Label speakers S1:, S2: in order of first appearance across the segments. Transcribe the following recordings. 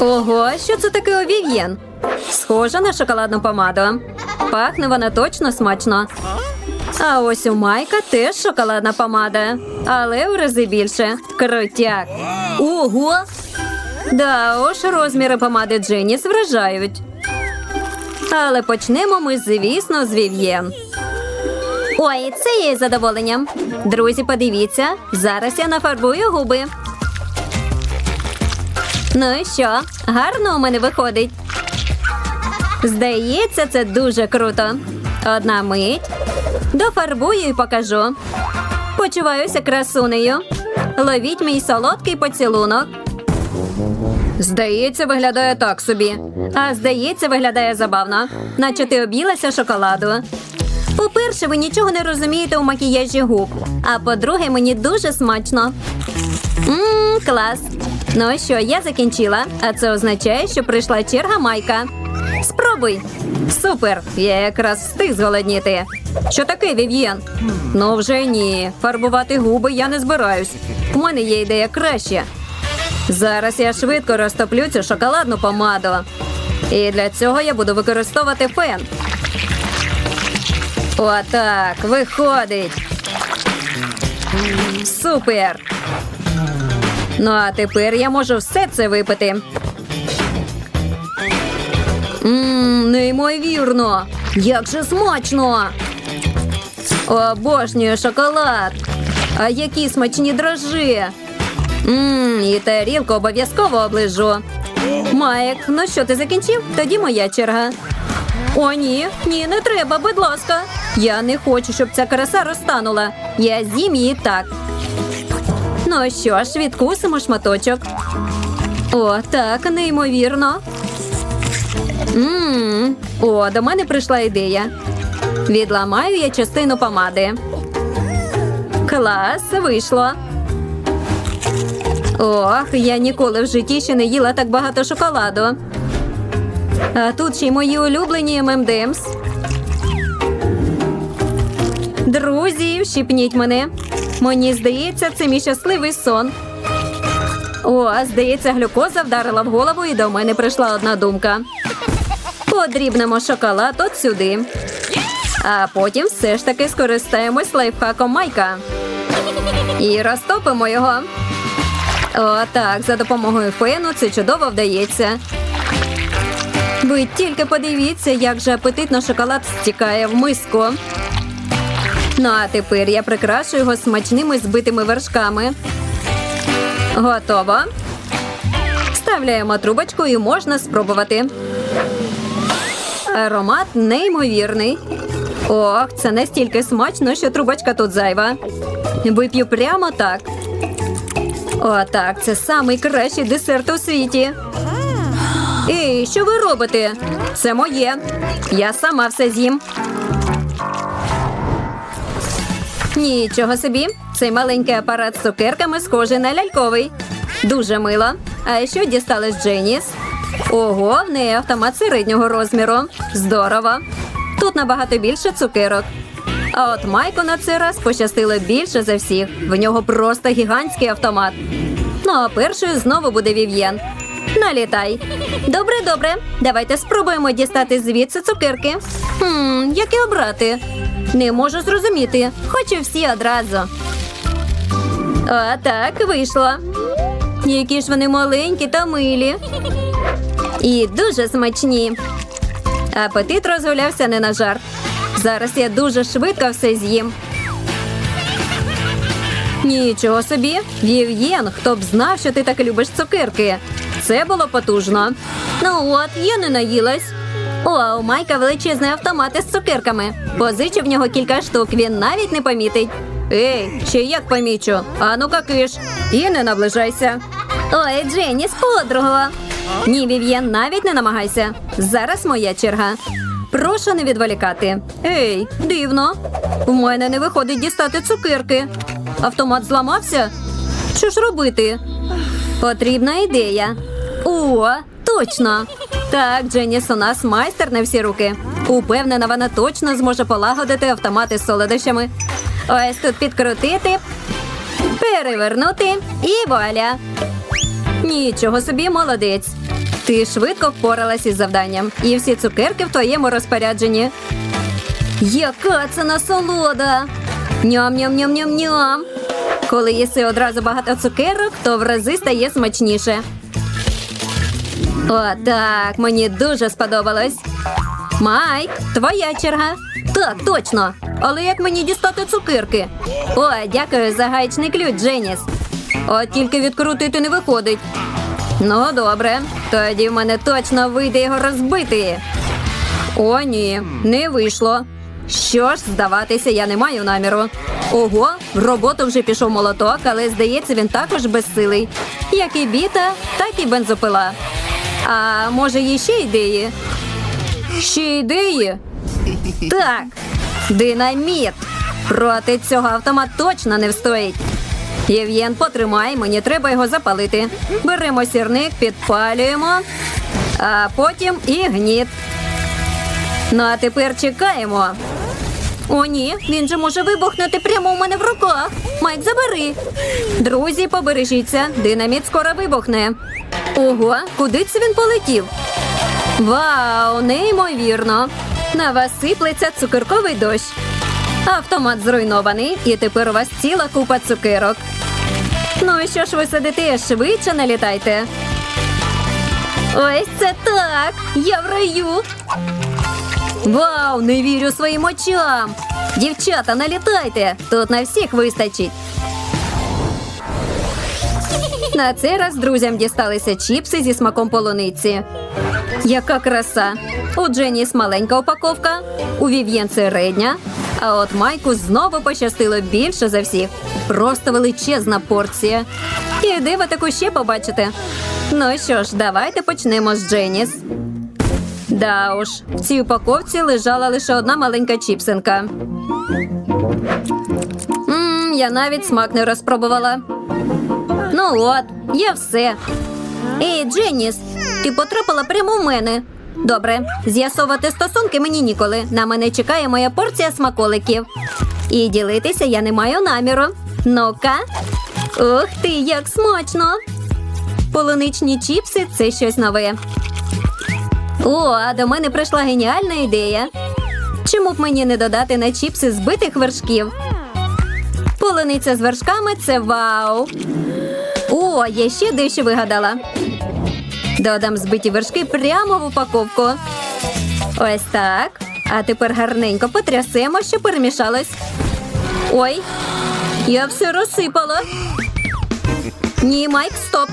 S1: Ого, що це таке овів'єн? Схоже на шоколадну помаду. Пахне вона точно смачно. А ось у Майка теж шоколадна помада, але в рази більше. Крутяк. Ого! Да, уж розміри помади Дженіс вражають. Але почнемо ми, звісно, з Вів'єн. Ой, це є задоволенням. Друзі, подивіться, зараз я нафарбую губи. Ну і що? Гарно у мене виходить. Здається, це дуже круто. Одна мить. Дофарбую і покажу. Почуваюся красунею. Ловіть мій солодкий поцілунок. Здається, виглядає так собі. А здається, виглядає забавно, наче ти об'їлася шоколаду. По-перше, ви нічого не розумієте у макіяжі губ. А по-друге, мені дуже смачно. Ммм, клас. Ну що, я закінчила, а це означає, що прийшла черга Майка. Спробуй. Супер! Я якраз встиг зголодніти. Що таке, Вів'єн? Ну вже ні. Фарбувати губи я не збираюсь. У мене є ідея краще. Зараз я швидко розтоплю цю шоколадну помаду. І для цього я буду використовувати фен. Отак, виходить. Супер. Ну а тепер я можу все це випити. Ммм, неймовірно. Як же смачно. Обожнюю шоколад. А які смачні дрожжі. Ммм, і тарілку обов'язково оближу. Майк, ну що, ти закінчив? Тоді моя черга. О, ні, ні, не треба, будь ласка. Я не хочу, щоб ця краса розтанула. Я з'їм її так. Ну що ж, відкусимо шматочок. О, так, неймовірно. Ммм, О, до мене прийшла ідея. Відламаю я частину помади. Клас, вийшло. Ох, я ніколи в житті ще не їла так багато шоколаду. А тут ще й мої улюблені ММДМС. Друзі, вщипніть мене. Мені здається, це мій щасливий сон. О, здається, глюкоза вдарила в голову, і до мене прийшла одна думка. Подрібнемо шоколад от сюди. А потім все ж таки скористаємось лайфхаком Майка. І розтопимо його. О, так, за допомогою фену це чудово вдається. Ви тільки подивіться, як же апетитно шоколад стікає в миску. Ну а тепер я прикрашу його смачними збитими вершками. Готово. Вставляємо трубочку і можна спробувати. Аромат неймовірний. Ох, це настільки смачно, що трубочка тут зайва. Вип'ю прямо так. О, так, це самий кращий десерт у світі. Ей, що ви робите? Це моє. Я сама все з'їм. Нічого собі. Цей маленький апарат з цукерками схожий на ляльковий. Дуже мило. А що дісталось Дженіс? Ого, в неї автомат середнього розміру. Здорово. Тут набагато більше цукерок. А от Майку на цей раз пощастило більше за всіх. В нього просто гігантський автомат. Ну а першою знову буде Вів'єн. Налітай. Добре, добре. Давайте спробуємо дістати звідси цукерки. Хм, які обрати? Не можу зрозуміти. Хочу всі одразу. А так, вийшло. Які ж вони маленькі та милі. І дуже смачні. Апетит розгулявся не на жарт. Зараз я дуже швидко все з'їм. Нічого собі, Вів'єн, хто б знав, що ти так любиш цукерки. Це було потужно. Ну от, я не наїлась. О, у Майка величезний автомат із цукерками. Позичив в нього кілька штук, він навіть не помітить. Ей, ще як помічу. А ну-ка. І не наближайся. Ой, Дженні, подруга. Ні, Вів'єн, навіть не намагайся. Зараз моя черга. Прошу не відволікати. Ей, дивно. У мене не виходить дістати цукерки. Автомат зламався. Що ж робити? Потрібна ідея. О, точно. Так, Дженіс у нас майстер на всі руки. Упевнена, вона точно зможе полагодити автомати з солодощами. Ось тут підкрутити, перевернути і вуаля. Нічого собі, молодець. Ти швидко впоралась із завданням, і всі цукерки в твоєму розпорядженні. Яка це насолода! Ням-ням-ням-ням-ням! Коли їси одразу багато цукерок, то в рази стає смачніше. О, так, мені дуже сподобалось. Майк, твоя черга. Так, точно. Але як мені дістати цукерки? О, дякую за гаечний ключ, Дженіс. От тільки відкрутити не виходить. Ну, добре. Тоді в мене точно вийде його розбити. О, ні, не вийшло. Що ж, здаватися, я не маю наміру. Ого, в роботу вже пішов молоток, але здається, він також безсилий. Як і біта, так і бензопила. А може, є ще ідеї? Ще ідеї? Так, динаміт. Проти цього автомат точно не встоїть. Єв'єн, потримай, мені треба його запалити. Беремо сірник, підпалюємо, а потім і гніт. Ну а тепер чекаємо. О, ні, він же може вибухнути прямо у мене в руках. Майк, забери. Друзі, побережіться, динаміт скоро вибухне. Ого, куди це він полетів? Вау, неймовірно! На вас сиплеться цукерковий дощ. Автомат зруйнований, і тепер у вас ціла купа цукерок. Ну і що ж ви сидите, швидше налітайте. Ось це так! Я в раю. Вау, не вірю своїм очам. Дівчата, налітайте! Тут на всіх вистачить. На цей раз друзям дісталися чіпси зі смаком полуниці. Яка краса! У Дженіс маленька упаковка, у Вів'єн середня, а от Майку знову пощастило більше за всіх. Просто величезна порція. І де ви таку ще побачите? Ну що ж, давайте почнемо з Дженіс. Да уж, в цій упаковці лежала лише одна маленька чіпсинка. Мм, я навіть смак не розпробувала. Ну от, я все. Ей, Дженіс, ти потрапила прямо в мене. Добре, з'ясовувати стосунки мені ніколи. На мене чекає моя порція смаколиків. І ділитися я не маю наміру. Ну-ка. Ух ти, як смачно! Полуничні чіпси це щось нове. О, а до мене прийшла геніальна ідея. Чому б мені не додати на чіпси збитих вершків? Полуниця з вершками це вау. О, я ще дещо вигадала. Додам збиті вершки прямо в упаковку. Ось так. А тепер гарненько потрясемо, щоб перемішалось. Ой, я все розсипала. Ні, Майк, стоп.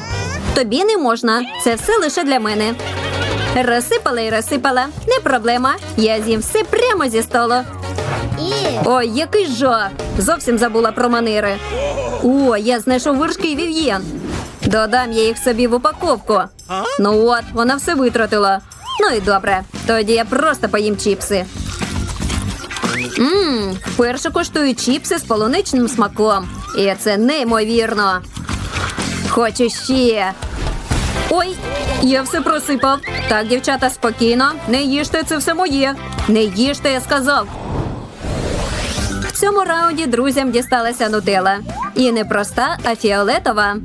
S1: Тобі не можна. Це все лише для мене. Розсипала і розсипала. Не проблема. Я з'їм все прямо зі столу. Ой, який жах! Зовсім забула про манери. О, я знайшов вершки вів'єн. Додам я їх собі в упаковку. Ну от, вона все витратила. Ну і добре. Тоді я просто поїм чіпси. Мм, вперше коштую чіпси з полуничним смаком. І це неймовірно. Хочу ще. Ой, я все просипав. Так, дівчата, спокійно. Не їжте, це все моє. Не їжте, я сказав. Цьому раунді друзям дісталася нутела. І не проста, а фіолетова.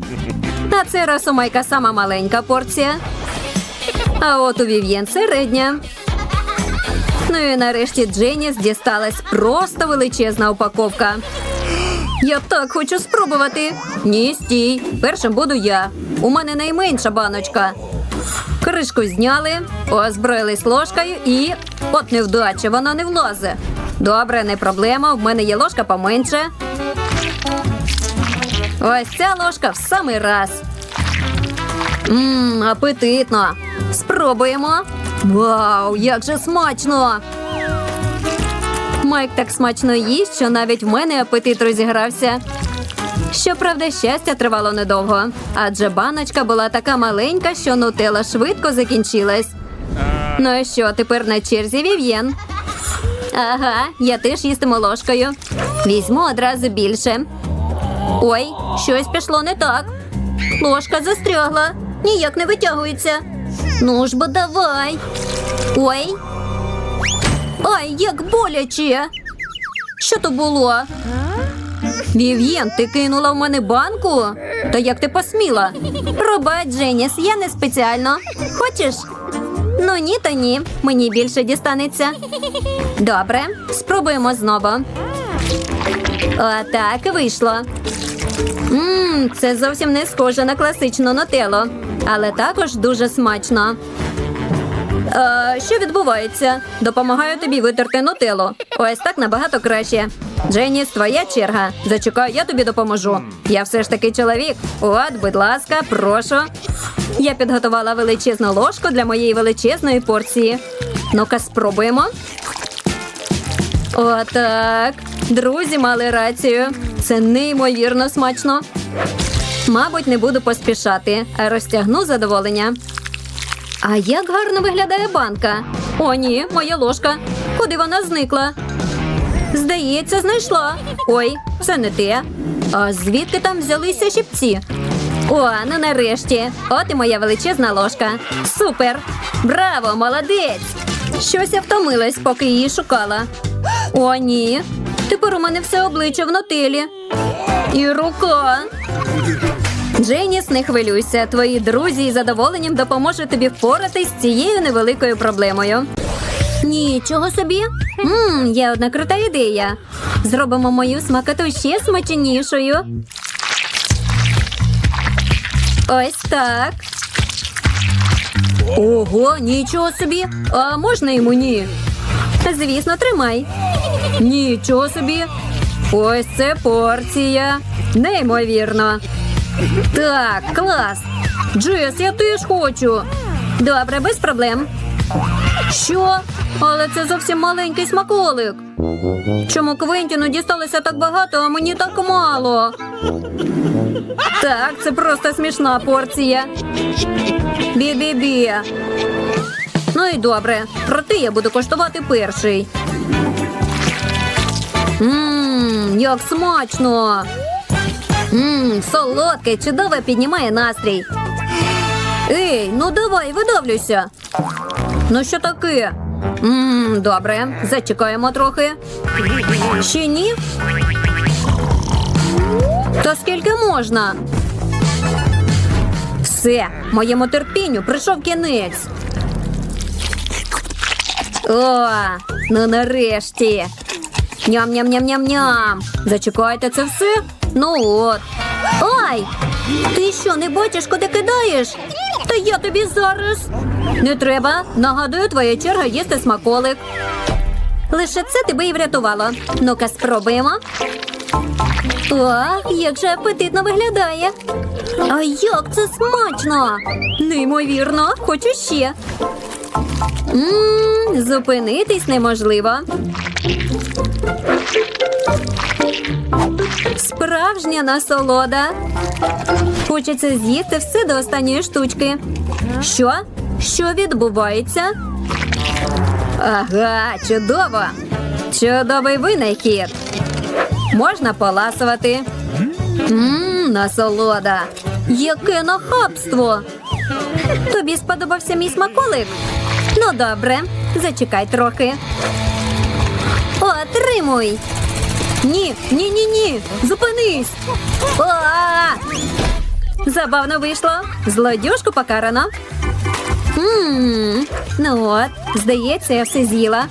S1: На цей раз у Майка сама маленька порція. А от у Вів'єн середня. Ну і нарешті Дженіс дісталась просто величезна упаковка. Я так хочу спробувати. Ні, стій. Першим буду я. У мене найменша баночка. Кришку зняли, озброїлись ложкою і. От невдача, вона не влазе. Добре, не проблема. В мене є ложка поменше. Ось ця ложка в самий раз. Мм, апетитно. Спробуємо. Вау, як же смачно! Майк так смачно їсть, що навіть в мене апетит розігрався. Щоправда, щастя тривало недовго, адже баночка була така маленька, що нутела швидко закінчилась. Ну і що, тепер на черзі вів'єн. Ага, я теж їстиму ложкою. Візьму одразу більше. Ой, щось пішло не так. Ложка застрягла, ніяк не витягується. Ну ж бо давай. Ой. Ай, як боляче. Що то було? Вів'єн, ти кинула в мене банку? Та як ти посміла? Пробач, Дженіс, я не спеціально. Хочеш? Ну ні, то ні. Мені більше дістанеться. Добре, спробуємо знову. Отак вийшло. Ммм, це зовсім не схоже на класичну нотело, але також дуже смачно. Е, що відбувається? Допомагаю тобі витерти нутеллу. Ось так набагато краще. Дженіс, твоя черга. Зачекай, я тобі допоможу. Я все ж таки чоловік. От, будь ласка, прошу. Я підготувала величезну ложку для моєї величезної порції. Ну-ка, спробуємо. Отак. Друзі мали рацію. Це неймовірно смачно. Мабуть, не буду поспішати, а розтягну задоволення. А як гарно виглядає банка. О, ні, моя ложка. Куди вона зникла? Здається, знайшла. Ой, це не те. А звідки там взялися щипці? О, ну нарешті. От і моя величезна ложка. Супер! Браво, молодець! Щось я втомилась, поки її шукала. О, ні. Тепер у мене все обличчя в нотелі. І рука. Дженіс, не хвилюйся. Твої друзі із задоволенням допоможуть тобі впоратись з цією невеликою проблемою. Нічого собі. Мм, є одна крута ідея. Зробимо мою смакоту ще смачнішою. Ось так. Ого, нічого собі. А можна йому ні? Звісно, тримай. Нічого собі. Ось це порція. Неймовірно. Так, клас. Джес, я теж хочу. Добре, без проблем. Що? Але це зовсім маленький смаколик. Чому Квентіну дісталося так багато, а мені так мало? Так, це просто смішна порція. Бі-бі-бі. Ну і добре. Проте я буду коштувати перший. Ммм, як смачно. Ммм, солодке, чудово піднімає настрій. Ей, ну давай, видавлюйся. Ну що таке? Ммм, добре, зачекаємо трохи. Ще ні? Та скільки можна? Все, моєму терпінню прийшов кінець. О, ну нарешті. Ням-ням-ням-ням-ням. Зачекайте це все? Ну от. Ай! Ти що, не бачиш, куди кидаєш? Та я тобі зараз. Не треба. Нагадую, твоя черга їсти смаколик. Лише це тебе і врятувало. Ну-ка, спробуємо. О, як же апетитно виглядає. А як це смачно! Неймовірно, хочу ще. Ммм, зупинитись неможливо. Справжня насолода. Хочеться з'їсти все до останньої штучки. Що? Що відбувається? Ага, чудово. Чудовий винахід. Можна поласувати. Ммм, насолода. Яке нахабство. Тобі сподобався мій смаколик? Ну, добре, зачекай трохи. Отримуй. Ні, ні, ні, ні. Зупинись. А! Забавно вийшло. Злодюжку покарано. Ммм, ну от, здається, я все з'їла.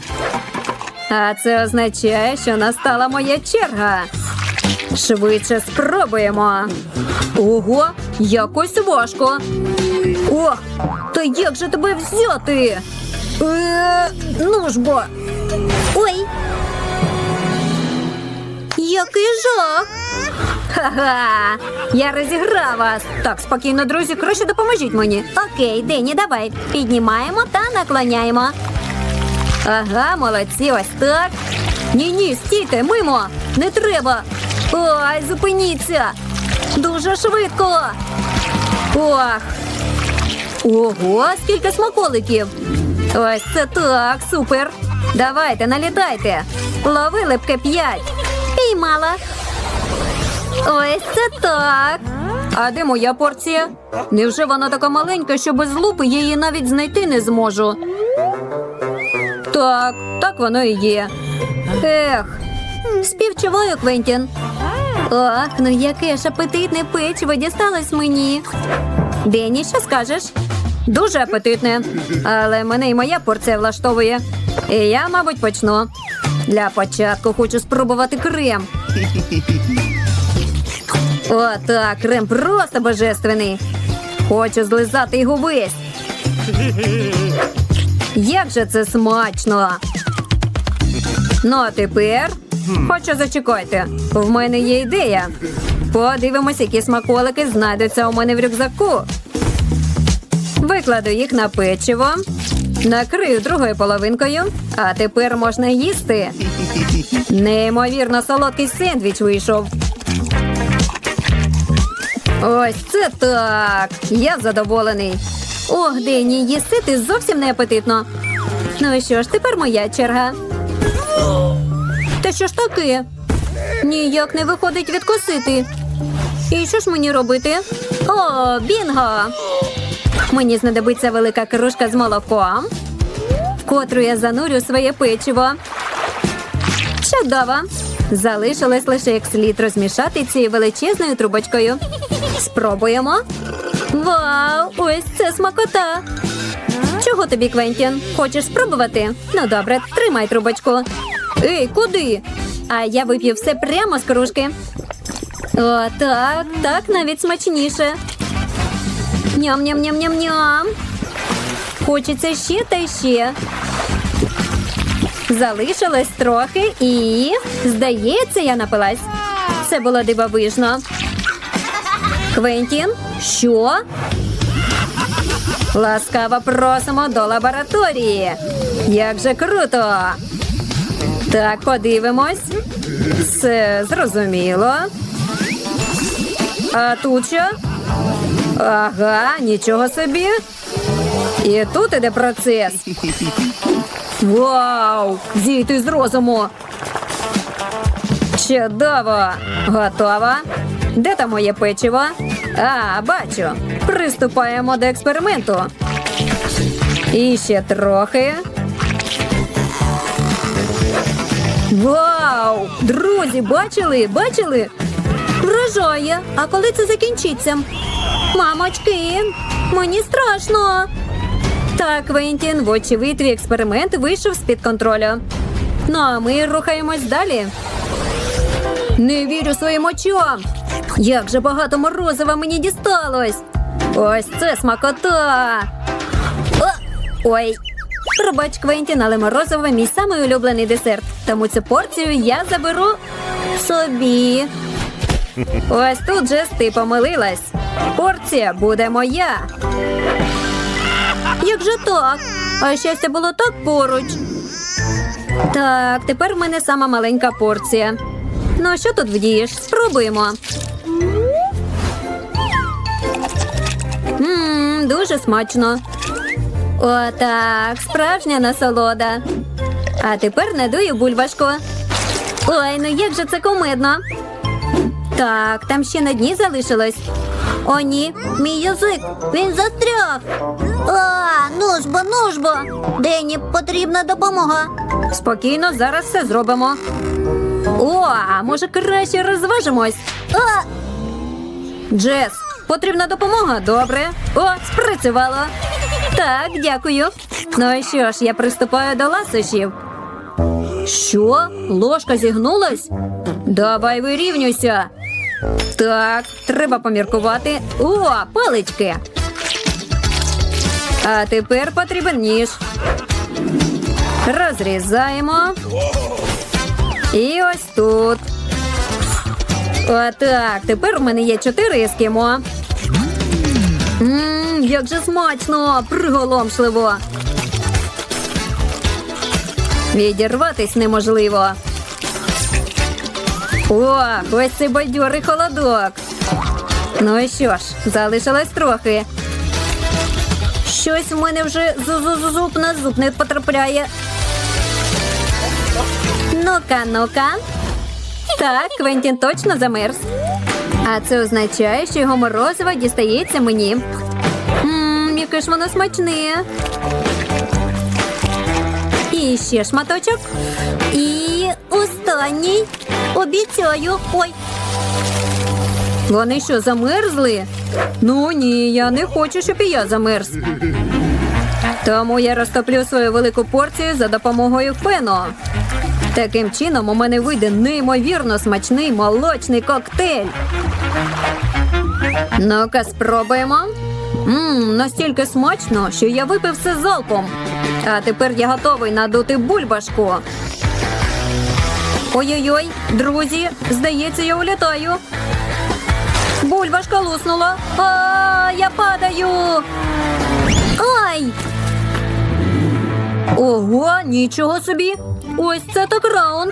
S1: А це означає, що настала моя черга. Швидше спробуємо. Ого, якось важко. О, то як же тебе взяти? Е, ну ж бо. Ой. Який жах. Ха-ха! Я розіграв вас. Так, спокійно, друзі, краще допоможіть мені. Окей, Дені, давай. Піднімаємо та наклоняємо. Ага, молодці, ось так. Ні, ні, стійте, мимо. Не треба. Ой, зупиніться. Дуже швидко. Ох. Ого, скільки смаколиків. Ось це так, супер. Давайте, налітайте. Лови липке п'ять. Піймала. Ось це так. А де моя порція? Невже вона така маленька, що без лупи її навіть знайти не зможу? Так, так воно і є. Ех, співчуваю, Квентін. Ох, ну яке ж апетитне печиво дісталось мені. Дені, що скажеш? Дуже апетитне, але мене і моя порція влаштовує. І я, мабуть, почну. Для початку хочу спробувати крем. О, так, крем просто божественний. Хочу злизати його весь. Як же це смачно! Ну, а тепер хочу зачекайте. В мене є ідея. Подивимось, які смаколики знайдуться у мене в рюкзаку. Викладу їх на печиво, накрию другою половинкою, а тепер можна їсти. Неймовірно солодкий сендвіч вийшов. Ось це так. Я задоволений. Ох, Дені, їсти ти зовсім не апетитно. Ну що ж, тепер моя черга. Та що ж таке? Ніяк не виходить відкусити. І що ж мені робити? О, бінго! Мені знадобиться велика кружка з молоком, в котру я занурю своє печиво. Чудово! Залишилось лише як слід розмішати цією величезною трубочкою. Спробуємо. Вау! Ось це смакота! Чого тобі, Квентін? Хочеш спробувати? Ну добре, тримай трубочку. Ей, куди? А я вип'ю все прямо з кружки. О, так, так навіть смачніше. Ням-ням-ням-ням-ням. Хочеться ще та ще. Залишилось трохи і, здається, я напилась. Це було дивовижно. Квентін, що? Ласкаво просимо до лабораторії. Як же круто! Так, подивимось. Все зрозуміло. А тут що? Ага, нічого собі. І тут іде процес. Вау! Зійти з розуму. Чудово! Готово. Де там моє печиво? А, бачу. Приступаємо до експерименту. І ще трохи. Вау! Друзі, бачили? Бачили? Вражає. А коли це закінчиться? Мамочки, мені страшно. Так, Квентін, вочевидь, твій експеримент вийшов з-під контролю. Ну а ми рухаємось далі. Не вірю своїм очам. Як же багато морозива мені дісталось. Ось це смакота. О, ой. Пробач, Квентін, але морозиво мій самий улюблений десерт. Тому цю порцію я заберу собі. Ось тут же ти помилилась. Порція буде моя. Як же так? А щастя було так поруч. Так, тепер в мене сама маленька порція. Ну, що тут вдієш? Спробуємо. Ммм, дуже смачно. О, так, справжня насолода. А тепер надую бульбашку. Ой, ну як же це комедно. Так, там ще на дні залишилось. О, ні, мій язик. Він застряг. А, ну ж ну. Дені потрібна допомога. Спокійно, зараз все зробимо. О, а може краще розважимось. А! Джес, потрібна допомога? Добре. О, спрацювало. Так, дякую. Ну і що ж, я приступаю до ласощів. Що? Ложка зігнулась? Давай вирівнюйся. Так, треба поміркувати. О, палички. А тепер потрібен ніж. Розрізаємо. І ось тут. Отак. Тепер у мене є чотири ескімо. Ммм, як же смачно, приголомшливо. Відірватись неможливо. О, ось цей бадьорий холодок. Ну і що ж, залишилось трохи. Щось в мене вже зуб на зуб не потрапляє. Ну-ка, ну-ка. Так, Квентін точно замерз. А це означає, що його морозиво дістається мені. Ммм, яке ж воно смачне. І ще шматочок. І останній. Обіцяю. Ой. Вони що, замерзли? Ну ні, я не хочу, щоб і я замерз. Тому я розтоплю свою велику порцію за допомогою фену. Таким чином у мене вийде неймовірно смачний молочний коктейль. Ну-ка, спробуємо. Мм, настільки смачно, що я випив все залпом. А тепер я готовий надути бульбашку. Ой-ой-ой, друзі, здається, я улітаю. Бульбашка луснула. А, я падаю. Ай! Ого, нічого собі. Ось це так раунд.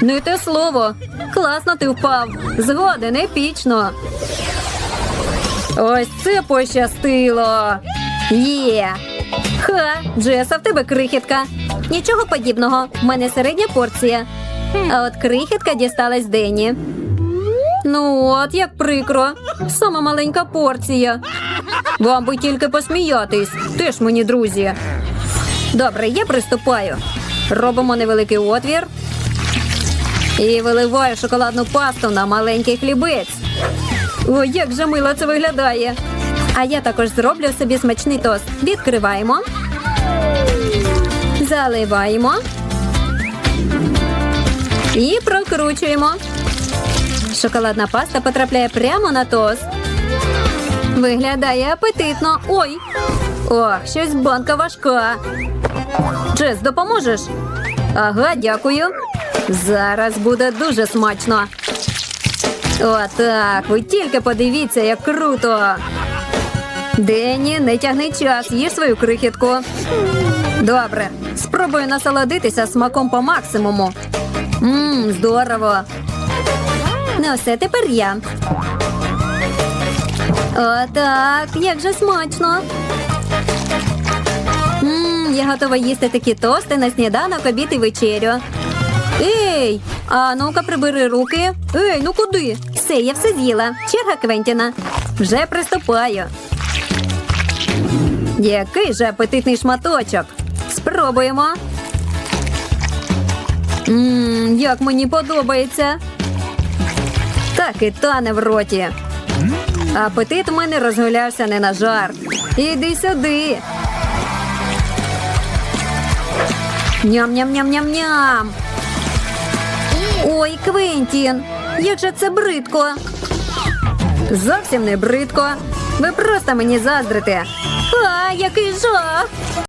S1: Не те слово. Класно ти впав. Згоден, епічно. Ось це пощастило. Є. Ха, Джеса, в тебе крихітка. Нічого подібного. В мене середня порція. А от крихітка дісталась Дені. Ну от, як прикро. Сама маленька порція. Вам би тільки посміятись. Теж мені друзі. Добре, я приступаю. Робимо невеликий отвір. І виливаю шоколадну пасту на маленький хлібець. Ой, як же мило це виглядає. А я також зроблю собі смачний тост. Відкриваємо. Заливаємо. І прокручуємо. Шоколадна паста потрапляє прямо на тост. Виглядає апетитно. Ой. Ох, щось банка важка. Джес, допоможеш? Ага, дякую. Зараз буде дуже смачно. Отак, ви тільки подивіться, як круто. Дені, не тягни час, їж свою крихітку. Добре, спробую насолодитися смаком по максимуму. Мм, здорово. Ну, все, тепер я. Отак, як же смачно. Мм, я готова їсти такі тости на сніданок, обід і вечерю. Ей, а ну-ка прибери руки. Ей, ну куди? Все, я все з'їла. Черга Квентіна. Вже приступаю. Який же апетитний шматочок. Спробуємо. Як мені подобається. Так і тане в роті. Апетит у мене розгулявся не на жарт. Іди сюди. Ням-ням-ням-ням-ням. Ой, Квентін, як же це бридко. Зовсім не бридко. Ви просто мені заздрите. А, який жах!